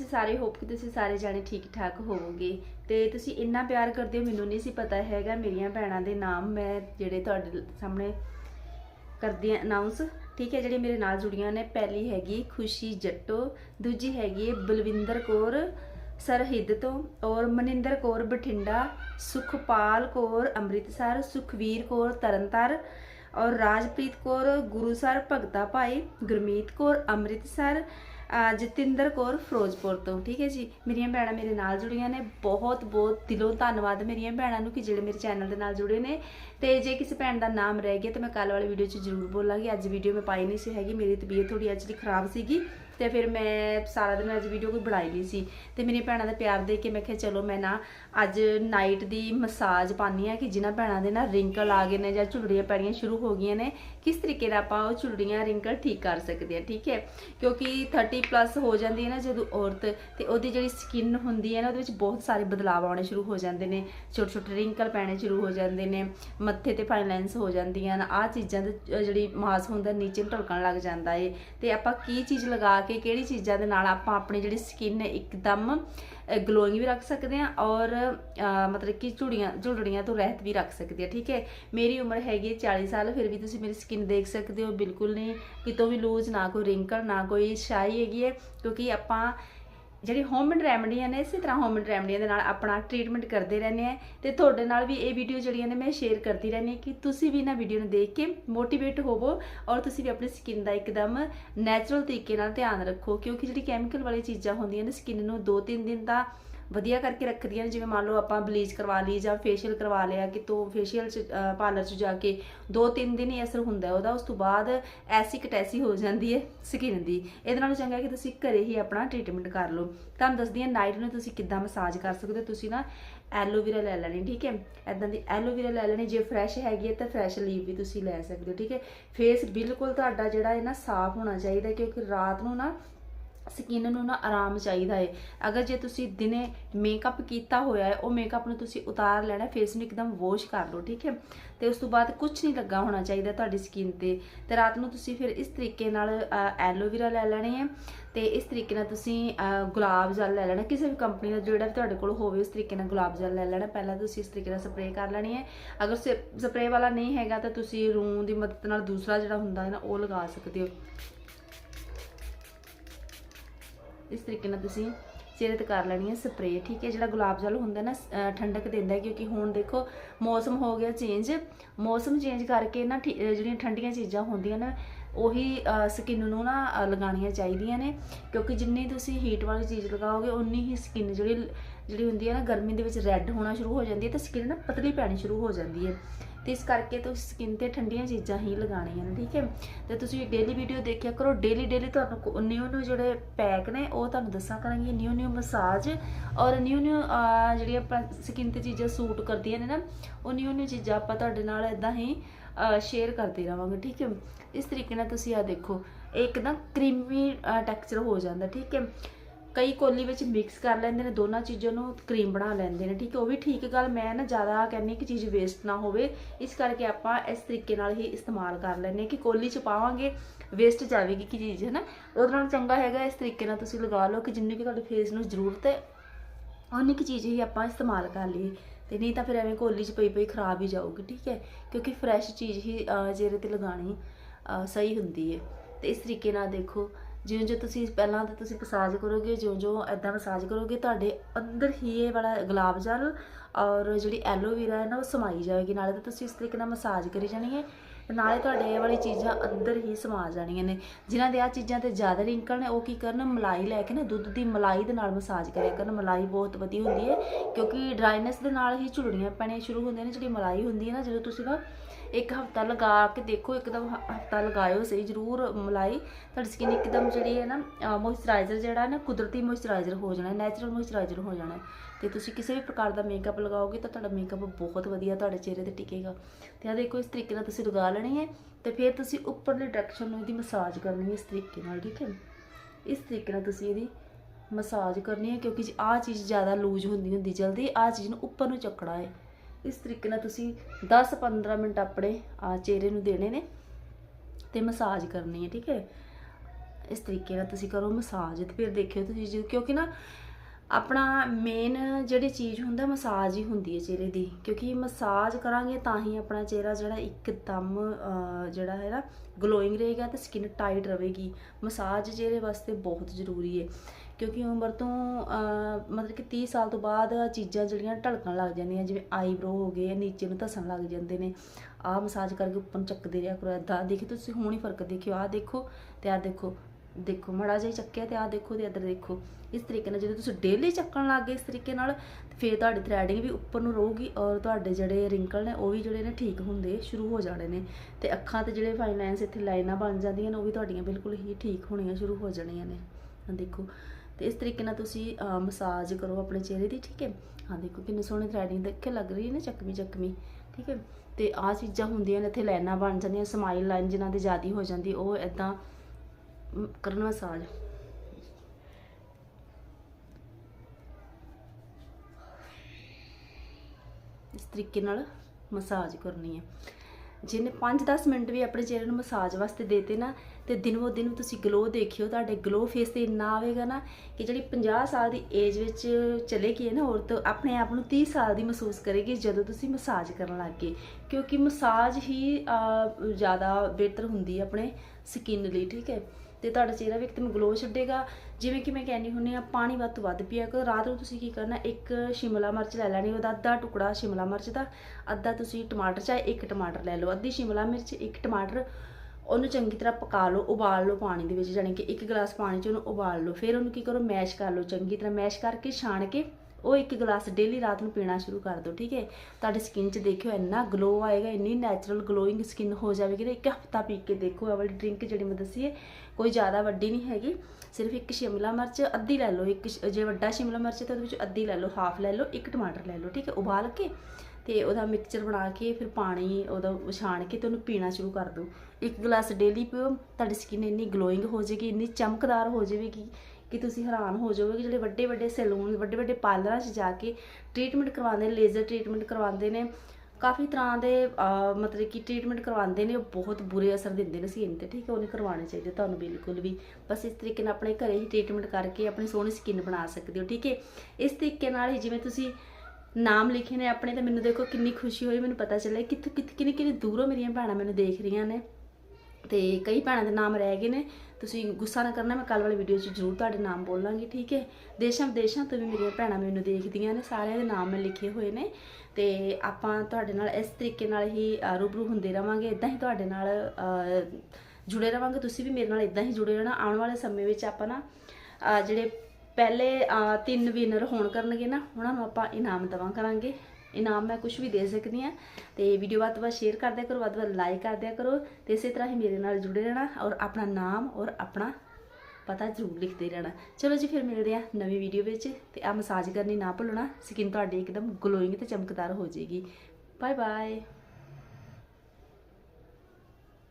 ਤੁਸੀਂ ਸਾਰੇ ਹੋਪ ਕਿ ਤੁਸੀਂ ਸਾਰੇ ਜਾਣੇ ਠੀਕ ਠਾਕ ਹੋਵੋਗੇ। ਤੇ ਤੁਸੀਂ ਇੰਨਾ ਪਿਆਰ ਕਰਦੇ ਹੋ, ਮੈਨੂੰ ਨਹੀਂ ਸੀ ਪਤਾ ਹੈਗਾ ਮੇਰੀਆਂ ਭੈਣਾਂ ਦੇ ਨਾਮ। ਮੈਂ ਜਿਹੜੇ ਤੁਹਾਡੇ ਸਾਹਮਣੇ ਕਰਦੀ ਹਾਂ ਅਨਾਉਂਸ ਠੀਕ ਹੈ ਜਿਹੜੇ ਮੇਰੇ ਨਾਲ ਜੁੜੀਆਂ ਨੇ। ਪਹਿਲੀ ਹੈਗੀ ਖੁਸ਼ੀ ਜੱਟੋ, ਦੂਜੀ ਹੈਗੀ ਬਲਵਿੰਦਰ ਕੌਰ ਸਰਹਿੰਦ ਤੋਂ, ਔਰ ਮਨਿੰਦਰ ਕੌਰ ਬਠਿੰਡਾ, ਸੁਖਪਾਲ ਕੌਰ ਅੰਮ੍ਰਿਤਸਰ, ਸੁਖਵੀਰ ਕੌਰ ਤਰਨਤਾਰ, ਔਰ ਰਾਜਪ੍ਰੀਤ ਕੌਰ ਗੁਰੂਸਰ ਭਗਤਾ ਭਾਈ, ਗੁਰਮੀਤ ਕੌਰ ਅੰਮ੍ਰਿਤਸਰ ਜਤਿੰਦਰ ਕੌਰ ਫਿਰੋਜ਼ਪੁਰ ਤੋਂ, ਠੀਕ ਹੈ ਜੀ? ਮੇਰੀਆਂ ਭੈਣਾਂ ਮੇਰੇ ਨਾਲ ਜੁੜੀਆਂ ਨੇ, ਬਹੁਤ ਬਹੁਤ ਦਿਲੋਂ ਧੰਨਵਾਦ ਮੇਰੀਆਂ ਭੈਣਾਂ ਨੂੰ ਕਿ ਜਿਹੜੇ ਮੇਰੇ ਚੈਨਲ ਦੇ ਨਾਲ ਜੁੜੇ ਨੇ। ਤੇ ਜੇ ਕਿਸੇ ਭੈਣ ਦਾ ਨਾਮ ਰਹਿ ਗਿਆ ਤਾਂ ਮੈਂ ਕੱਲ ਵਾਲੀ ਵੀਡੀਓ 'ਚ ਜ਼ਰੂਰ ਬੋਲਾਂਗੀ। ਅੱਜ ਵੀਡੀਓ ਮੈਂ ਪਾਈ ਨਹੀਂ ਸੀ ਹੈਗੀ, ਮੇਰੀ ਤਬੀਅਤ ਥੋੜੀ ਅੱਜ ਦੀ ਖਰਾਬ ਸੀਗੀ। ਤੇ ਫਿਰ ਮੈਂ ਸਾਰਾ ਦਿਨ ਅੱਜ ਵੀਡੀਓ ਕੋਈ ਬਣਾਈ ਨਹੀਂ ਸੀ। ਤੇ ਮੇਰੀਆਂ ਭੈਣਾਂ ਦਾ ਪਿਆਰ ਦੇਖ ਕੇ ਮੈਂ ਕਿਹਾ, ਚਲੋ ਮੈਂ ਨਾ ਅੱਜ ਨਾਈਟ ਦੀ ਮਸਾਜ ਪਾਣੀ ਆ ਕਿ ਜਿਨ੍ਹਾਂ ਭੈਣਾਂ ਦੇ ਨਾ ਰਿੰਕਲ ਆ ਗਏ ਨੇ ਜਾਂ ਝੁਰੜੀਆਂ ਪੈਣੀਆਂ ਸ਼ੁਰੂ ਹੋ ਗਈਆਂ ਨੇ, ਕਿਸ ਤਰੀਕੇ ਨਾਲ ਆਪਾਂ ਉਹ ਝੁਰੜੀਆਂ ਰਿੰਕਲ ਠੀਕ ਕਰ ਸਕਦੇ ਆ ਠੀਕ ਹੈ? ਕਿਉਂਕਿ 30 ਪਲੱਸ ਹੋ ਜਾਂਦੀ ਹੈ ਨਾ ਜਦੋਂ ਔਰਤ ਤੇ ਉਹਦੀ ਜਿਹੜੀ ਸਕਿਨ ਹੁੰਦੀ ਹੈ ਨਾ, ਉਹਦੇ ਵਿੱਚ ਬਹੁਤ ਸਾਰੇ ਬਦਲਾਅ ਆਉਣੇ ਸ਼ੁਰੂ ਹੋ ਜਾਂਦੇ ਨੇ। ਛੋਟੇ ਛੋਟੇ ਰਿੰਕਲ ਪੈਣੇ ਸ਼ੁਰੂ ਹੋ ਜਾਂਦੇ ਨੇ, ਮੱਥੇ ਤੇ ਫਾਈਨ ਲਾਈਨਸ ਹੋ ਜਾਂਦੀਆਂ ਨੇ, ਆਹ ਚੀਜ਼ਾਂ 'ਤੇ ਜਿਹੜੀ ਮਾਸ ਹੁੰਦਾ, ਨੀਚੇ ਨੂੰ ਢਲਕਣ ਲੱਗ ਜਾਂਦਾ ਏ। ਤੇ ਆਪਾਂ ਕੀ ਚੀਜ਼ ਲਗਾ ਕੇ ਕਿਹੜੀ ਚੀਜ਼ਾਂ ਦੇ ਨਾਲ ਆਪਾਂ ਆਪਣੀ ਜਿਹੜੀ ਸਕਿਨ ਇੱਕਦਮ ਗਲੋਇੰਗ ਵੀ ਰੱਖ ਸਕਦੇ ਆ ਔਰ ਮਤਲਬ ਕਿ ਝੁੜੀਆਂ ਝੁਰੜੀਆਂ ਤੋਂ ਰਹਿਤ ਵੀ ਰੱਖ ਸਕਦੇ ਆ ਠੀਕ ਹੈ? ਮੇਰੀ ਉਮਰ ਹੈਗੀ ਹੈ 40 ਸਾਲ, ਫਿਰ ਵੀ ਤੁਸੀਂ ਮੇਰੀ ਸਕਿਨ ਦੇਖ ਸਕਦੇ ਹੋ, ਬਿਲਕੁਲ ਨਹੀਂ, ਕਿਤੋਂ ਵੀ ਲੂਜ਼ ਨਾ ਕੋਈ ਰਿੰਕਲ ਨਾ ਕੋਈ ਸ਼ਾਈ ਹੈਗੀ ਹੈ, ਕਿਉਂਕਿ ਆਪਾਂ ਜਿਹੜੀ ਹੋਮਮੇਡ ਰੈਮਡੀਆਂ ਨੇ, ਇਸੇ ਤਰ੍ਹਾਂ ਹੋਮਮੇਡ ਰੈਮਡੀਆਂ ਦੇ ਨਾਲ ਆਪਣਾ ਟ੍ਰੀਟਮੈਂਟ ਕਰਦੇ ਰਹਿੰਦੇ ਆ ਤੇ ਤੁਹਾਡੇ ਨਾਲ ਵੀ ਇਹ ਵੀਡੀਓ ਜਿਹੜੀਆਂ ਨੇ ਮੈਂ ਸ਼ੇਅਰ ਕਰਦੀ ਰਹਿੰਦੀ ਹਾਂ ਕਿ ਤੁਸੀਂ ਵੀ ਇਹਨਾਂ ਵੀਡੀਓ ਨੂੰ ਦੇਖ ਕੇ ਮੋਟੀਵੇਟ ਹੋਵੋ ਔਰ ਤੁਸੀਂ ਵੀ ਆਪਣੀ ਸਕਿਨ ਦਾ ਇੱਕਦਮ ਨੈਚੁਰਲ ਤਰੀਕੇ ਨਾਲ ਧਿਆਨ ਰੱਖੋ ਕਿਉਂਕਿ ਜਿਹੜੀ ਕੈਮੀਕਲ ਵਾਲੀ ਚੀਜ਼ਾਂ ਹੁੰਦੀਆਂ ਨੇ ਸਕਿਨ ਨੂੰ 2-3 ਦਿਨ ਦਾ ਵਧੀਆ ਕਰਕੇ ਰੱਖਦੀਆਂ ਨੇ ਜਿਵੇਂ ਮੰਨ ਲਓ ਆਪਾਂ ਬਲੀਚ ਕਰਵਾ ਲਈ ਜਾਂ ਫੇਸ਼ੀਅਲ ਕਰਵਾ ਲਿਆ ਕਿ ਕਿਤੋਂ ਫੇਸ਼ੀਅਲ ਚ ਪਾਰਲਰ ਚ ਜਾ ਕੇ 2-3 ਦਿਨ ਹੀ ਅਸਰ ਹੁੰਦਾ ਉਹਦਾ ਉਸ ਤੋਂ ਬਾਅਦ ਐਸੀ ਕਟੈਸੀ ਹੋ ਜਾਂਦੀ ਹੈ ਸਕਿਨ ਦੀ। ਇਹਦੇ ਨਾਲੋਂ ਚੰਗਾ ਕਿ ਤੁਸੀਂ ਘਰੇ ਹੀ ਆਪਣਾ ਟ੍ਰੀਟਮੈਂਟ ਕਰ ਲਓ। ਤੁਹਾਨੂੰ ਦੱਸਦੀ ਹਾਂ ਨਾਈਟ ਨੂੰ ਤੁਸੀਂ ਕਿੱਦਾਂ ਮਸਾਜ ਕਰ ਸਕਦੇ ਹੋ। ਤੁਸੀਂ ਨਾ ਐਲੋਵੇਰਾ ਲੈ ਲੈਣੀ, ਠੀਕ ਹੈ? ਐਦਾਂ ਦੀ ਐਲੋਵੇਰਾ ਲੈ ਲੈਣੀ, ਜੇ ਫਰੈਸ਼ ਹੈਗੀ ਹੈ ਤਾਂ ਫਰੈਸ਼ ਲੀਵ ਵੀ ਤੁਸੀਂ ਲੈ ਸਕਦੇ ਹੋ, ਠੀਕ ਹੈ? ਫੇਸ ਬਿਲਕੁਲ ਤੁਹਾਡਾ ਜਿਹੜਾ ਹੈ ਨਾ ਸਾਫ਼ ਹੋਣਾ ਚਾਹੀਦਾ ਕਿਉਂਕਿ ਰਾਤ ਨੂੰ ਨਾ ਸਕਿਨ ਨੂੰ ਨਾ ਆਰਾਮ ਚਾਹੀਦਾ ਹੈ ਅਗਰ ਜੇ ਤੁਸੀਂ ਦਿਨੇ ਮੇਕਅਪ ਕੀਤਾ ਹੋਇਆ ਹੈ ਉਹ ਮੇਕਅਪ ਨੂੰ ਤੁਸੀਂ ਉਤਾਰ ਲੈਣਾ ਫੇਸ ਨੂੰ ਇੱਕਦਮ ਵਾਸ਼ ਕਰ ਲਓ, ਠੀਕ ਹੈ ਤੇ ਉਸ ਤੋਂ ਬਾਅਦ ਕੁਝ ਨਹੀਂ ਲੱਗਾ ਹੋਣਾ ਚਾਹੀਦਾ ਤੁਹਾਡੀ ਸਕਿਨ ਤੇ। ਤੇ ਰਾਤ ਨੂੰ ਤੁਸੀਂ ਫਿਰ ਇਸ ਤਰੀਕੇ ਨਾਲ ਐਲੋਵੇਰਾ ਲੈ ਲੈਣੀ ਹੈ ਤੇ ਇਸ ਤਰੀਕੇ ਨਾਲ ਤੁਸੀਂ ਗੁਲਾਬ ਜਲ ਲੈ ਲੈਣਾ। ਕਿਸੇ ਵੀ ਕੰਪਨੀ ਦਾ ਜਿਹੜਾ ਵੀ ਤੁਹਾਡੇ ਕੋਲ ਹੋਵੇ, ਉਸ ਤਰੀਕੇ ਨਾਲ ਗੁਲਾਬ ਜਲ ਲੈ ਲੈਣਾ। ਪਹਿਲਾਂ ਤੁਸੀਂ ਇਸ ਤਰੀਕੇ ਨਾਲ ਸਪਰੇਅ ਕਰ ਲੈਣੀ ਹੈ ਅਗਰ ਸਪਰੇਅ ਵਾਲਾ ਨਹੀਂ ਹੈਗਾ ਤਾਂ ਤੁਸੀਂ ਰੂੰ ਦੀ ਮਦਦ ਨਾਲ ਦੂਸਰਾ ਜਿਹੜਾ ਹੁੰਦਾ ਹੈ ਨਾ, ਉਹ ਲਗਾ ਸਕਦੇ ਹੋ। ਇਸ ਤਰੀਕੇ ਨਾਲ ਤੁਸੀਂ ਚਿਹਰੇ ਤੇ ਕਰ ਲੈਣੀ ਹੈ ਸਪਰੇਅ ਠੀਕ ਹੈ? ਜਿਹੜਾ ਗੁਲਾਬ ਜਲ ਹੁੰਦਾ ਨਾ, ਅਹ, ਠੰਡਕ ਦਿੰਦਾ ਕਿਉਂਕਿ ਹੁਣ ਦੇਖੋ ਮੌਸਮ ਹੋ ਗਿਆ ਚੇਂਜ ਮੌਸਮ ਚੇਂਜ ਕਰਕੇ ਨਾ ਠੀ- ਜਿਹੜੀਆਂ ਠੰਡੀਆਂ ਚੀਜ਼ਾਂ ਹੁੰਦੀਆਂ ਨਾ, ਉਹੀ ਸਕਿਨ ਨੂੰ ਨਾ ਲਗਾਉਣੀਆਂ ਚਾਹੀਦੀਆਂ ਨੇ। ਕਿਉਂਕਿ ਜਿੰਨੀ ਤੁਸੀਂ ਹੀਟ ਵਾਲੀ ਚੀਜ਼ ਲਗਾਓਗੇ ਉਨੀ ਹੀ ਸਕਿਨ ਜਿਹੜੀ ਜਿਹੜੀ ਹੁੰਦੀ ਹੈ ਨਾ, ਗਰਮੀ ਦੇ ਵਿੱਚ ਰੈੱਡ ਹੋਣਾ ਸ਼ੁਰੂ ਹੋ ਜਾਂਦੀ ਹੈ ਤੇ ਸਕਿਨ ਨਾ ਪਤਲੀ ਪੈਣੀ ਸ਼ੁਰੂ ਹੋ ਜਾਂਦੀ ਹੈ। ਤੇ ਇਸ ਕਰਕੇ ਤੁਸੀਂ ਸਕਿਨ ਤੇ ਠੰਡੀਆਂ ਚੀਜ਼ਾਂ ਹੀ ਲਗਾਉਣੀਆਂ ਨੇ, ਠੀਕ ਹੈ? ਤੇ ਤੁਸੀਂ ਡੇਲੀ ਵੀਡੀਓ ਦੇਖਿਆ ਕਰੋ ਡੇਲੀ ਡੇਲੀ ਤੁਹਾਨੂੰ ਨਿਊ ਨਿਊ ਜਿਹੜੇ ਪੈਕ ਨੇ, ਉਹ ਤੁਹਾਨੂੰ ਦੱਸਾਂ ਕਰਾਂਗੀ। ਨਿਊ ਨਿਊ ਮਸਾਜ ਔਰ ਨਿਊ ਨਿਊ ਜਿਹੜੀਆਂ ਆਪਾਂ ਸਕਿਨ ਤੇ ਚੀਜ਼ਾਂ ਸੂਟ ਕਰਦੀਆਂ ਨੇ ਨਾ, ਉਹ ਨਿਊ ਨਿਊ ਚੀਜ਼ਾਂ ਆਪਾਂ ਤੁਹਾਡੇ ਨਾਲ ਇਦਾਂ ਹੀ ਸ਼ੇਅਰ ਕਰਦੇ ਰਵਾਂਗੇ, ਠੀਕ ਹੈ? ਇਸ ਤਰੀਕੇ ਨਾਲ ਤੁਸੀਂ ਆ ਦੇਖੋ, ਇਹ ਇੱਕਦਮ ਕਰੀਮੀ ਟੈਕਸਚਰ ਹੋ ਜਾਂਦਾ, ਠੀਕ ਹੈ? ਕਈ ਕੋਲੀ ਵਿੱਚ ਮਿਕਸ ਕਰ ਲੈਂਦੇ ਨੇ ਦੋਨਾਂ ਚੀਜ਼ਾਂ ਨੂੰ ਕਰੀਮ ਬਣਾ ਲੈਂਦੇ ਨੇ ਠੀਕ ਹੈ ਉਹ ਵੀ ਠੀਕ ਗੱਲ ਮੈਂ ਨਾ ਜ਼ਿਆਦਾ ਕਹਿੰਨੀ ਕਿ ਚੀਜ਼ ਵੇਸਟ ਨਾ ਹੋਵੇ ਇਸ ਕਰਕੇ ਆਪਾਂ ਇਸ ਤਰੀਕੇ ਨਾਲ ਹੀ ਇਸਤੇਮਾਲ ਕਰ ਲੈਂਦੇ ਹਾਂ ਕਿ ਕੋਲੀ ਚ ਪਾਵਾਂਗੇ ਵੇਸਟ ਜਾਵੇਗੀ ਕਿ ਚੀਜ਼ ਹੈ ਨਾ? ਉਹਦੇ ਨਾਲ ਚੰਗਾ ਹੈਗਾ ਇਸ ਤਰੀਕੇ ਨਾਲ ਤੁਸੀਂ ਲਗਾ ਲਓ ਕਿ ਜਿੰਨੀ ਕਿ ਤੁਹਾਡੇ ਫੇਸ ਨੂੰ ਜ਼ਰੂਰਤ ਹੈ ਉਨੀ ਕੁ ਚੀਜ਼ ਹੀ ਆਪਾਂ ਇਸਤੇਮਾਲ ਕਰ ਲਈਏ ਤੇ ਨਹੀਂ ਤਾਂ ਫਿਰ ਐਵੇਂ ਕੋਲੀ 'ਚ ਪਈ ਪਈ ਖਰਾਬ ਹੀ ਜਾਊਗੀ ਠੀਕ ਹੈ? ਕਿਉਂਕਿ ਫਰੈਸ਼ ਚੀਜ਼ ਹੀ ਅਹ, ਚਿਹਰੇ ਤੇ ਲਗਾਣੀ ਸਹੀ ਹੁੰਦੀ ਹੈ। ਤੇ ਇਸ ਤਰੀਕੇ ਨਾਲ ਦੇਖੋ ਜਿਉਂ ਜਿਉਂ ਤੁਸੀਂ ਪਹਿਲਾਂ ਤਾਂ ਤੁਸੀਂ ਮਸਾਜ ਕਰੋਗੇ ਜਿਉਂ ਜਿਉਂ ਐਦਾਂ ਮਸਾਜ ਕਰੋਗੇ, ਤੁਹਾਡੇ ਅੰਦਰ ਹੀ ਇਹ ਵਾਲਾ ਗੁਲਾਬ ਜਲ ਔਰ ਜਿਹੜੀ ਐਲੋਵੇਰਾ ਹੈ ਨਾ, ਉਹ ਸਮਾਈ ਜਾਏਗੀ। ਨਾਲੇ ਤਾਂ ਤੁਸੀਂ ਇਸ ਤਰੀਕੇ ਨਾਲ ਮਸਾਜ ਕਰੀ ਜਾਣੀ ਹੈ ਨਾਲੇ ਤੁਹਾਡੇ ਇਹ ਵਾਲੀ ਚੀਜ਼ਾਂ ਅੰਦਰ ਹੀ ਸਮਾ ਜਾਣੀਆਂ ਨੇ। ਜਿਨ੍ਹਾਂ ਦੇ ਆ ਚੀਜ਼ਾਂ ਤੇ ਜ਼ਿਆਦਾ ਰਿੰਕਲ ਨੇ, ਉਹ ਕੀ ਕਰਨ? ਮਲਾਈ ਲੈ ਕੇ ਨਾ ਦੁੱਧ ਦੀ ਮਲਾਈ ਦੇ ਨਾਲ ਮਸਾਜ ਕਰਿਆ ਕਰਨ। ਮਲਾਈ ਬਹੁਤ ਵਧੀਆ ਹੁੰਦੀ ਹੈ, ਕਿਉਂਕਿ ਡਰਾਈਨੈਸ ਦੇ ਨਾਲ ਹੀ ਝੁਰੜੀਆਂ ਪੈਣੀਆਂ ਸ਼ੁਰੂ ਹੁੰਦੀਆਂ ਨੇ, ਜਿਹੜੀ ਮਲਾਈ ਹੁੰਦੀ ਹੈ ਨਾ, ਜਦੋਂ ਤੁਸੀਂ ਨਾ ਇੱਕ ਹਫਤਾ ਲਗਾ ਕੇ ਦੇਖੋ, ਇੱਕਦਮ ਹਫਤਾ ਲਗਾਇਓ ਸਹੀ, ਜ਼ਰੂਰ ਮਲਾਈ। ਤੁਹਾਡੀ ਸਕਿਨ ਇੱਕਦਮ ਜਿਹੜੀ ਹੈ ਨਾ ਮੋਇਸਚਰਾਈਜ਼ਰ ਜਿਹੜਾ ਹੈ ਨਾ, ਕੁਦਰਤੀ ਮੋਇਸਚਰਾਈਜ਼ਰ ਹੋ ਜਾਣਾ ਨੈਚੁਰਲ ਮੋਇਸਚਰਾਈਜ਼ਰ ਹੋ ਜਾਣਾ। ਹੈ। ਤੇ ਤੁਸੀਂ ਕਿਸੇ ਵੀ ਪ੍ਰਕਾਰ ਦਾ ਮੇਕਅਪ ਲਗਾਓਗੇ ਤਾਂ ਤੁਹਾਡਾ ਮੇਕਅਪ ਬਹੁਤ ਵਧੀਆ ਤੁਹਾਡੇ ਚਿਹਰੇ ਤੇ ਟਿਕੇਗਾ। ਤੇ ਆ ਦੇਖੋ, ਇਸ ਤਰੀਕੇ ਨਾਲ ਤੁਸੀਂ ਲਗਾ ਲੈਣੀ ਹੈ ਤੇ ਫਿਰ ਤੁਸੀਂ ਉੱਪਰਲੀ ਡਾਇਰੈਕਸ਼ਨ ਨੂੰ ਇਹਦੀ ਮਸਾਜ ਕਰਨੀ ਹੈ ਇਸ ਤਰੀਕੇ ਨਾਲ, ਠੀਕ ਹੈ? ਇਸ ਤਰੀਕੇ ਨਾਲ ਤੁਸੀਂ ਇਹਦੀ ਮਸਾਜ ਕਰਨੀ ਹੈ ਕਿਉਂਕਿ ਆਹ ਚੀਜ਼ ਜ਼ਿਆਦਾ ਲੂਜ਼ ਹੁੰਦੀ ਹੁੰਦੀ, ਜਲਦੀ ਆਹ ਚੀਜ਼ ਨੂੰ ਉੱਪਰ ਨੂੰ ਚੱਕਣਾ ਹੈ। ਇਸ ਤਰੀਕੇ ਨਾਲ ਤੁਸੀਂ 10-15 ਮਿੰਟ ਆਪਣੇ ਆ ਚਿਹਰੇ ਨੂੰ ਦੇਣੇ ਨੇ ਤੇ ਮਸਾਜ ਕਰਨੀ ਹੈ, ਠੀਕ ਹੈ? ਇਸ ਤਰੀਕੇ ਨਾਲ ਤੁਸੀਂ ਕਰੋ ਮਸਾਜ ਤੇ ਫਿਰ ਦੇਖਿਓ ਤੁਸੀਂ ਕਿਉਂਕਿ ਨਾ ਆਪਣਾ ਮੇਨ ਜਿਹੜੀ ਚੀਜ਼ ਹੁੰਦਾ, ਮਸਾਜ ਹੀ ਹੁੰਦੀ ਹੈ ਚਿਹਰੇ ਦੀ। ਕਿਉਂਕਿ ਮਸਾਜ ਕਰਾਂਗੇ ਤਾਂ ਹੀ ਆਪਣਾ ਚਿਹਰਾ ਜਿਹੜਾ ਇੱਕਦਮ ਜਿਹੜਾ ਹੈ ਨਾ ਗਲੋਇੰਗ ਰਹੇਗਾ ਤੇ ਸਕਿਨ ਟਾਈਟ ਰਹੇਗੀ। ਮਸਾਜ ਚਿਹਰੇ ਵਾਸਤੇ ਬਹੁਤ ਜ਼ਰੂਰੀ ਹੈ। ਕਿਉਂਕਿ ਉਮਰ ਤੋਂ ਮਤਲਬ ਕਿ 30 ਸਾਲ ਤੋਂ ਬਾਅਦ ਚੀਜ਼ਾਂ ਜਿਹੜੀਆਂ ਢਲਕਣ ਲੱਗ ਜਾਂਦੀਆਂ, ਜਿਵੇਂ ਆਈਬ੍ਰੋ ਹੋ ਗਏ, ਨੀਚੇ ਨੂੰ ਧਸਣ ਲੱਗ ਜਾਂਦੇ ਨੇ। ਆਹ ਮਸਾਜ ਕਰਕੇ ਉੱਪਰ ਨੂੰ ਚੱਕਦੇ ਰਿਹਾ ਕਰੋ, ਏਦਾਂ ਦੇਖੋ ਤੁਸੀਂ, ਹੁਣ ਹੀ ਫ਼ਰਕ ਦੇਖਿਓ। ਆਹ ਦੇਖੋ ਤੇ ਆਹ ਦੇਖੋ ਦੇਖੋ, ਮੜਾ ਜਿਹਾ ਚੱਕਿਆ ਤੇ ਆਹ ਦੇਖੋ ਤੇ ਇੱਧਰ ਦੇਖੋ। ਇਸ ਤਰੀਕੇ ਨਾਲ ਜਦੋਂ ਤੁਸੀਂ ਡੇਲੀ ਚੱਕਣ ਲੱਗ ਗਏ ਇਸ ਤਰੀਕੇ ਨਾਲ ਫਿਰ ਤੁਹਾਡੀ ਥ੍ਰੈਡਿੰਗ ਵੀ ਉੱਪਰ ਨੂੰ ਰਹੂਗੀ ਔਰ ਤੁਹਾਡੇ ਜਿਹੜੇ ਰਿੰਕਲ ਨੇ, ਉਹ ਵੀ ਜਿਹੜੇ ਨੇ ਠੀਕ ਹੁੰਦੇ, ਸ਼ੁਰੂ ਹੋ ਜਾਣੇ ਨੇ। ਤੇ ਅੱਖਾਂ ਤੇ ਜਿਹੜੇ ਫਾਈਨ ਲਾਈਨਸ ਇੱਥੇ ਲਾਈਨਾਂ ਬਣ ਜਾਂਦੀਆਂ ਨੇ, ਉਹ ਵੀ ਤੁਹਾਡੀਆਂ ਬਿਲਕੁਲ ਹੀ ਠੀਕ ਹੋਣੀਆਂ ਸ਼ੁਰੂ ਹੋ ਜਾਣੀਆਂ ਨੇ। ਦੇਖੋ। ਤੇ ਇਸ ਤਰੀਕੇ ਨਾਲ ਤੁਸੀਂ ਮਸਾਜ ਕਰੋ ਆਪਣੇ ਚਿਹਰੇ ਦੀ, ਠੀਕ ਹੈ? ਹਾਂ, ਦੇਖੋ ਕਿੰਨੀ ਸੋਹਣੀ ਥ੍ਰੈਡਿੰਗ ਦੇਖੇ ਲੱਗ ਰਹੀ ਹੈ ਨਾ, ਚੱਕਵੀਂ ਚੱਕਵੀਂ, ਠੀਕ ਹੈ? ਤੇ ਆਹ ਚੀਜ਼ਾਂ ਹੁੰਦੀਆਂ ਨੇ, ਇੱਥੇ ਲਾਈਨਾਂ ਬਣ ਜਾਂਦੀਆਂ, ਸਮਾਈਲ ਲਾਈਨ ਜਿਨ੍ਹਾਂ ਦੀ ਜ਼ਿਆਦੀ ਹੋ ਜਾਂਦੀ, ਉਹ ਇਦਾਂ ਕਰਨ ਮਸਾਜ। ਇਸ ਤਰੀਕੇ ਨਾਲ ਮਸਾਜ ਕਰਨੀ ਹੈ। ਜਿਹਨੇ 5-10 ਮਿੰਟ ਵੀ ਆਪਣੇ ਚਿਹਰੇ ਨੂੰ ਮਸਾਜ ਵਾਸਤੇ ਦੇਤੇ ਨਾ ਤੇ ਦਿਨੋ ਦਿਨ ਤੁਸੀਂ ਗਲੋ ਦੇਖਿਓ, ਤੁਹਾਡੇ ਗਲੋ ਫੇਸ ਤੇ ਇੰਨਾ ਆਵੇਗਾ ਨਾ ਕਿ ਜਿਹੜੀ 50 ਸਾਲ ਦੀ ਏਜ ਵਿੱਚ ਚਲੇ ਗਈ ਹੈ ਨਾ ਔਰਤ, ਆਪਣੇ ਆਪ ਨੂੰ 30 ਸਾਲ ਦੀ ਮਹਿਸੂਸ ਕਰੇਗੀ ਜਦੋਂ ਤੁਸੀਂ ਮਸਾਜ ਕਰਨ ਲੱਗ ਗਏ। ਕਿਉਂਕਿ ਮਸਾਜ ਹੀ ਜ਼ਿਆਦਾ ਬਿਹਤਰ ਹੁੰਦੀ ਹੈ ਆਪਣੇ ਸਕਿਨ ਲਈ, ਠੀਕ ਹੈ। ਤੇ ਤੁਹਾਡਾ ਚਿਹਰਾ ਵੀ ਇੱਕਦਮ ਗਲੋ ਛੱਡੇਗਾ। ਜਿਵੇਂ ਕਿ ਮੈਂ ਕਹਿੰਦੀ ਹੁੰਨੀ ਆ ਪਾਣੀ ਵੱਧ ਤੋਂ ਵੱਧ ਪੀਆ ਕਰੋ। ਰਾਤ ਨੂੰ ਤੁਸੀਂ ਕੀ ਕਰਨਾ, ਇੱਕ ਸ਼ਿਮਲਾ ਮਿਰਚ ਲੈ ਲੈਣੀ, ਉਹਦਾ ਅੱਧਾ ਟੁਕੜਾ ਸ਼ਿਮਲਾ ਮਿਰਚ ਦਾ, ਅੱਧਾ ਤੁਸੀਂ ਟਮਾਟਰ, ਚਾਹੇ ਇੱਕ ਟਮਾਟਰ ਲੈ ਲਓ, ਅੱਧੀ ਸ਼ਿਮਲਾ ਮਿਰਚ, ਇੱਕ ਟਮਾਟਰ ਉਹਨੂੰ ਚੰਗੀ ਤਰ੍ਹਾਂ ਪਕਾ ਲਓ, ਉਬਾਲ ਲਓ ਪਾਣੀ ਦੇ ਵਿੱਚ, ਜਾਣੀ ਕਿ ਇੱਕ ਗਲਾਸ ਪਾਣੀ 'ਚ ਉਹਨੂੰ ਉਬਾਲ ਲਓ। ਫਿਰ ਉਹਨੂੰ ਕੀ ਕਰੋ, ਮੈਸ਼ ਕਰ ਲਓ ਚੰਗੀ ਤਰ੍ਹਾਂ, ਮੈਸ਼ ਕਰਕੇ ਛਾਣ ਕੇ ਉਹ ਇੱਕ ਗਲਾਸ ਡੇਲੀ ਰਾਤ ਨੂੰ ਪੀਣਾ ਸ਼ੁਰੂ ਕਰ ਦਿਓ, ਠੀਕ ਹੈ? ਤੁਹਾਡੀ ਸਕਿਨ 'ਚ ਦੇਖਿਓ ਇੰਨਾ ਗਲੋ ਆਏਗਾ, ਇੰਨੀ ਨੈਚੁਰਲ ਗਲੋਇੰਗ ਸਕਿਨ ਹੋ ਜਾਵੇਗੀ ਤੇ ਇੱਕ ਹਫਤਾ ਪੀ ਕੇ ਦੇਖੋ ਇਹ ਵਾਲੀ ਡਰਿੰਕ ਜਿਹੜੀ ਮੈਂ ਦੱਸੀ ਹੈ, ਕੋਈ ਜ਼ਿਆਦਾ ਵੱਡੀ ਨਹੀਂ ਹੈਗੀ। ਸਿਰਫ ਇੱਕ ਸ਼ਿਮਲਾ ਮਿਰਚ, ਅੱਧੀ ਲੈ ਲਓ, ਇੱਕ ਜੇ ਵੱਡਾ ਸ਼ਿਮਲਾ ਮਿਰਚ ਹੈ ਤਾਂ ਉਹਦੇ ਵਿੱਚ ਅੱਧੀ ਲੈ ਲਓ ਹਾਫ ਲੈ ਲਓ, ਇੱਕ ਟਮਾਟਰ ਲੈ ਲਓ, ਠੀਕ ਹੈ? ਉਬਾਲ ਕੇ ਤੇ ਉਹਦਾ ਮਿਕਸਚਰ ਬਣਾ ਕੇ ਫਿਰ ਪਾਣੀ ਉਹਦਾ ਛਾਣ ਕੇ ਤੇ ਉਹਨੂੰ ਪੀਣਾ ਸ਼ੁਰੂ ਕਰ ਦਿਓ। ਇੱਕ ਗਲਾਸ ਡੇਲੀ ਪੀਓ, ਤੁਹਾਡੀ ਸਕਿਨ ਇੰਨੀ ਗਲੋਇੰਗ ਹੋ ਜਾਏਗੀ, ਇੰਨੀ ਚਮਕਦਾਰ ਹੋ ਜਾਵੇਗੀ ਕਿ ਤੁਸੀਂ ਹੈਰਾਨ ਹੋ ਜਾਓਗੇ। ਜਿਹੜੇ ਵੱਡੇ ਵੱਡੇ ਸੈਲੂਨ ਵੱਡੇ ਵੱਡੇ ਪਾਰਲਰਾਂ 'ਚ ਜਾ ਕੇ ਟ੍ਰੀਟਮੈਂਟ ਕਰਵਾਉਂਦੇ ਨੇ ਲੇਜ਼ਰ ਟ੍ਰੀਟਮੈਂਟ ਕਰਵਾਉਂਦੇ ਨੇ, ਕਾਫੀ ਤਰ੍ਹਾਂ ਦੇ ਮਤਲਬ ਕਿ ਟ੍ਰੀਟਮੈਂਟ ਕਰਵਾਉਂਦੇ ਨੇ, ਉਹ ਬਹੁਤ ਬੁਰੇ ਅਸਰ ਦਿੰਦੇ ਨੇ ਸਕਿਨ ਤੇ, ਠੀਕ ਹੈ? ਉਹਨੇ ਕਰਵਾਉਣੇ ਚਾਹੀਦੇ ਤੁਹਾਨੂੰ ਬਿਲਕੁਲ ਵੀ। ਬਸ ਇਸ ਤਰੀਕੇ ਨਾਲ ਆਪਣੇ ਘਰੇ ਹੀ ਟ੍ਰੀਟਮੈਂਟ ਕਰਕੇ ਆਪਣੀ ਸੋਹਣੀ ਸਕਿਨ ਬਣਾ ਸਕਦੇ ਹੋ, ਠੀਕ ਹੈ? ਇਸ ਤਰੀਕੇ ਨਾਲ ਹੀ ਜਿਵੇਂ ਤੁਸੀਂ ਨਾਮ ਲਿਖੇ ਨੇ ਆਪਣੇ ਤੇ ਮੈਨੂੰ ਦੇਖੋ ਕਿੰਨੀ ਖੁਸ਼ੀ ਹੋਈ, ਮੈਨੂੰ ਪਤਾ ਚੱਲਿਆ ਕਿੱਥੇ ਕਿੱਥੇ, ਕਿੰਨੇ ਕਿੰਨੇ ਦੂਰੋਂ ਮੇਰੀਆਂ ਭੈਣਾਂ ਮੈਨੂੰ ਦੇਖ ਰਹੀਆਂ ਨੇ। ਤੇ ਕਈ ਭੈਣਾਂ ਦੇ ਨਾਮ ਰਹਿ ਗਏ ਨੇ। ਤੁਸੀਂ ਗੁੱਸਾ ਨਾ ਕਰਨਾ, ਮੈਂ ਕੱਲ ਵਾਲੀ ਵੀਡੀਓ 'ਚ ਜ਼ਰੂਰ ਤੁਹਾਡੇ ਨਾਮ ਬੋਲਾਂਗੀ, ਠੀਕ ਹੈ? ਦੇਸ਼ਾਂ ਵਿਦੇਸ਼ਾਂ ਤੋਂ ਵੀ ਮੇਰੀਆਂ ਭੈਣਾਂ ਮੈਨੂੰ ਦੇਖਦੀਆਂ ਨੇ, ਸਾਰਿਆਂ ਦੇ ਨਾਮ ਮੈਂ ਲਿਖੇ ਹੋਏ ਨੇ। ਤੇ ਆਪਾਂ ਤੁਹਾਡੇ ਨਾਲ ਇਸ ਤਰੀਕੇ ਨਾਲ ਹੀ ਰੂਬਰੂ ਹੁੰਦੇ ਰਵਾਂਗੇ ਇਦਾਂ ਹੀ ਤੁਹਾਡੇ ਨਾਲ ਜੁੜੇ ਰਵਾਂਗੇ। ਤੁਸੀਂ ਵੀ ਮੇਰੇ ਨਾਲ ਇਦਾਂ ਹੀ ਜੁੜੇ ਰਹਿਣਾ। ਆਉਣ ਵਾਲੇ ਸਮੇਂ ਵਿੱਚ ਆਪਾਂ ਨਾ ਜਿਹੜੇ ਪਹਿਲੇ ਤਿੰਨ ਵਿਨਰ ਹੋਣ ਕਰਨਗੇ ਨਾ, ਉਹਨਾਂ ਨੂੰ ਆਪਾਂ ਇਨਾਮ ਦਵਾਂ ਕਰਾਂਗੇ। ਇਨਾਮ ਮੈਂ ਕੁਝ ਵੀ ਦੇ ਸਕਦੀ ਆ ਤੇ ਵੀਡੀਓ ਵੱਧ ਤੋਂ ਵੱਧ ਸ਼ੇਅਰ ਕਰਦਿਆ ਕਰੋ, ਵੱਧ ਤੋਂ ਵੱਧ ਲਾਈਕ ਕਰਦਿਆ ਕਰੋ। ਤੇ ਇਸੇ ਤਰ੍ਹਾਂ ਹੀ ਮੇਰੇ ਨਾਲ ਜੁੜੇ ਰਹਿਣਾ ਔਰ ਆਪਣਾ ਨਾਮ ਔਰ ਆਪਣਾ ਪਤਾ ਜ਼ਰੂਰ ਲਿਖਦੇ ਰਹਿਣਾ। ਚਲੋ ਜੀ, ਫਿਰ ਮਿਲਦੇ ਆ ਨਵੀਂ ਵੀਡੀਓ ਵਿੱਚ। ਤੇ ਆ ਮਸਾਜ ਕਰਨੀ ਨਾ ਭੁੱਲਣਾ। ਸਕਿਨ ਤੁਹਾਡੀ ਇੱਕਦਮ ਗਲੋਇੰਗ ਤੇ ਚਮਕਦਾਰ ਹੋ ਜਾਏਗੀ। Bye bye